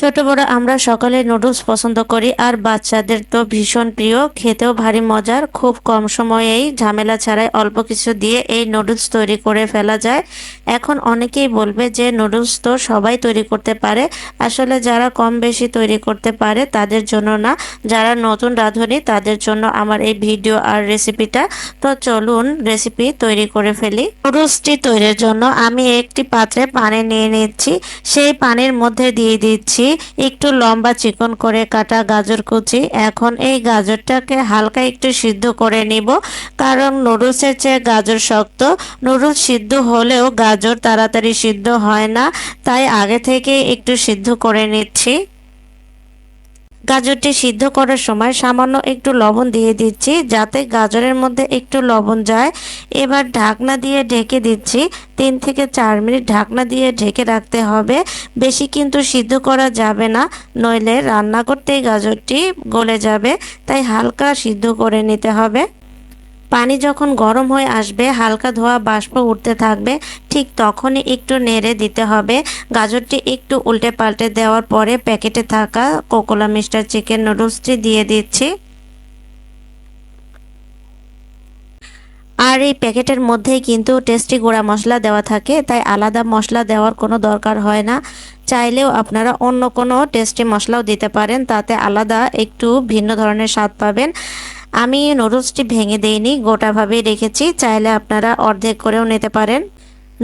ছোট বড় আমরা সকলে নুডলস পছন্দ করি, আর বাচ্চাদের তো ভীষণ প্রিয়। খেতেও ভারী মজার, খুব কম সময়েই ঝামেলা ছাড়াই অল্প কিছু দিয়ে এই নুডলস তৈরি করে ফেলা যায়। এখন অনেকেই বলবে যে নুডলস তো সবাই তৈরি করতে পারে। আসলে যারা কম বেশি তৈরি করতে পারে তাদের জন্য না, যারা নতুন রাঁধুনি তাদের জন্য আমার এই ভিডিও আর রেসিপিটা। তো চলুন রেসিপি তৈরি করে ফেলি। নুডলসটি তৈরির জন্য আমি একটি পাত্রে পানি নিয়ে নিচ্ছি, সেই পানির মধ্যে দিয়ে দিচ্ছি একটু লম্বা চিকন করে কাটা গাজর কুচি। এখন এই গাজরটাকে হালকা একটু সিদ্ধ করে নিব, কারণ নুডলসের চেয়ে গাজর শক্ত। নুডলস সিদ্ধ হলেও গাজর তাড়াতাড়ি সিদ্ধ হয় না, তাই আগে থেকে একটু সিদ্ধ করে নিচ্ছি। গাজরটি সিদ্ধ করার সময় সামান্য একটু লবণ দিয়ে দিচ্ছি, যাতে গাজরের মধ্যে একটু লবণ যায়। এবার ঢাকনা দিয়ে ঢেকে দিচ্ছি। তিন থেকে চার মিনিট ঢাকনা দিয়ে ঢেকে রাখতে হবে। বেশি কিন্তু সিদ্ধ করা যাবে না, নইলে রান্না করতেই গাজরটি গলে যাবে, তাই হালকা সিদ্ধ করে নিতে হবে। পানি যখন গরম হয়ে আসবে, হালকা ধোয়া বাষ্প উঠতে থাকবে, ঠিক তখনই একটু নেড়ে দিতে হবে। গাজরটি একটু উল্টে পাল্টে দেওয়ার পরে প্যাকেটে থাকা কোকোলা মিস্টার চিকেন নুডলসটি দিয়ে দিচ্ছি। আর এই প্যাকেটের মধ্যেই কিন্তু টেস্টি গুঁড়া মশলা দেওয়া থাকে, তাই আলাদা মশলা দেওয়ার কোনো দরকার হয় না। চাইলেও আপনারা অন্য কোনো টেস্টি মশলাও দিতে পারেন, তাতে আলাদা একটু ভিন্ন ধরনের স্বাদ পাবেন। আমি নুডলসটি ভেঙে দেইনি গোটাভাবে রেখেছি চাইলে আপনারা অর্ধেক করেও নিতে পারেন।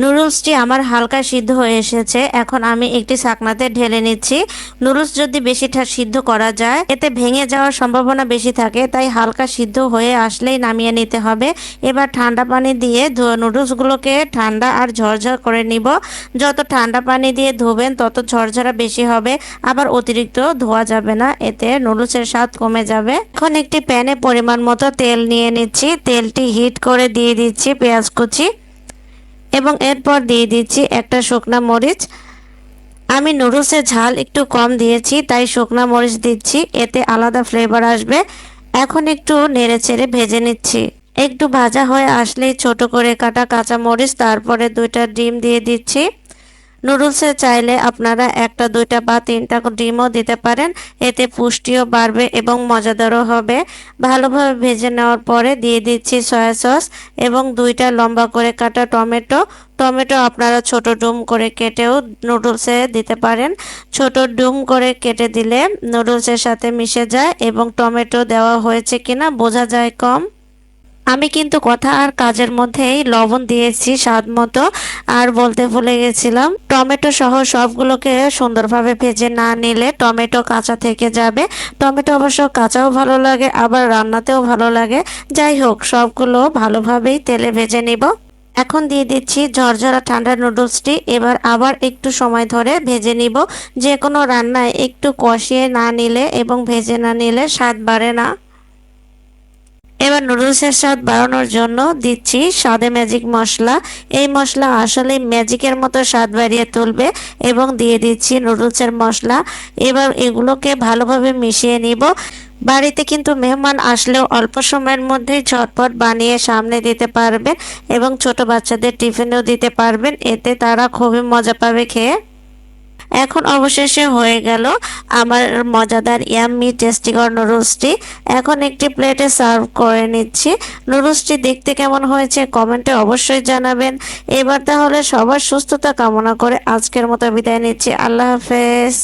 নুডলসটি আমার হালকা সিদ্ধ হয়ে এসেছে। এখন আমি একটি শাকনাতে ঢেলে নিচ্ছি। নুডলস যদি বেশি সিদ্ধ করা যায়, এতে ভেঙে যাওয়ার সম্ভাবনা বেশি থাকে, তাই হালকা সিদ্ধ হয়ে আসলেই নামিয়ে নিতে হবে। এবার ঠান্ডা পানি দিয়ে নুডলসগুলোকে ঠান্ডা আর ঝরঝর করে নিব। যত ঠান্ডা পানি দিয়ে ধোবেন, তত ঝরঝরা বেশি হবে। আবার অতিরিক্ত ধোয়া যাবে না, এতে নুডলসের স্বাদ কমে যাবে। এখন একটি প্যানে পরিমাণ মতো তেল নিয়ে নিচ্ছি। তেলটি হিট করে দিয়ে দিচ্ছি পেঁয়াজ কুচি। এবং এরপর দিয়ে দিচ্ছি একটা শুকনা মরিচ। আমি নুডলসের ঝাল একটু কম দিয়েছি, তাই শুকনা মরিচ দিচ্ছি, এতে আলাদা ফ্লেভার আসবে। এখন একটু নেড়ে চেড়ে ভেজে নিচ্ছি। একটু ভাজা হয়ে আসলেই ছোট করে কাটা কাঁচা মরিচ, তারপরে দুইটা ডিম দিয়ে দিচ্ছি। নুডলসে চাইলে আপনারা একটা, দুইটা বা তিনটা ডিমও দিতে পারেন। এতে পুষ্টিও বাড়বে এবং মজাদারও হবে। ভালোভাবে ভেজে নেওয়ার পরে দিয়ে দিচ্ছি সয়া সস এবং দুইটা লম্বা করে কাটা টমেটো। টমেটো আপনারা ছোট ডুম করে কেটেও নুডলসে দিতে পারেন। ছোট ডুম করে কেটে দিলে নুডলসের সাথে মিশে যায় এবং টমেটো দেওয়া হয়েছে কিনা বোঝা যায় কম। আমি কিন্তু কথা আর কাজের মধ্যেই লবণ দিয়েছি স্বাদ মতো, আর বলতে ভুলে গেছিলাম। টমেটো সহ সবগুলোকে সুন্দরভাবে ভেজে না নিলে টমেটো কাঁচা থেকে যাবে। টমেটো অবশ্য কাঁচাও ভালো লাগে, আবার রান্নাতেও ভালো লাগে। যাই হোক, সবগুলো ভালোভাবেই তেলে ভেজে নিব। এখন দিয়ে দিচ্ছি ঝরঝরা ঠান্ডা নুডলসটি, এবার আবার একটু সময় ধরে ভেজে নিব। যে কোনো রান্নায় একটু কষিয়ে না নিলে এবং ভেজে না নিলে স্বাদ বাড়ে না। এবার নুডলসের স্বাদ বাড়ানোর জন্য দিচ্ছি স্বাদে ম্যাজিক মশলা। এই মশলা আসলে ম্যাজিকের মতো স্বাদ বাড়িয়ে তুলবে এবং দিয়ে দিচ্ছি নুডলসের মশলা। এবার এগুলোকে ভালোভাবে মিশিয়ে নিব। বাড়িতে কিন্তু মেহমান আসলেও অল্প সময়ের মধ্যেই ঝটপট বানিয়ে সামনে দিতে পারবেন এবং ছোট বাচ্চাদের টিফিনেও দিতে পারবেন, এতে তারা খুবই মজা পাবে খেয়ে। এখন অবশেষে হয়ে গেল আমার মজাদার ইয়াম্মি টেস্টিকর নুডলসটি। এখন একটি প্লেটে সার্ভ করে নিচ্ছি। নুডলসটি দেখতে কেমন হয়েছে কমেন্টে অবশ্যই জানাবেন। এবার তাহলে সবার সুস্থতা কামনা করে আজকের মতো বিদায় নিচ্ছি। আল্লাহ হাফেজ।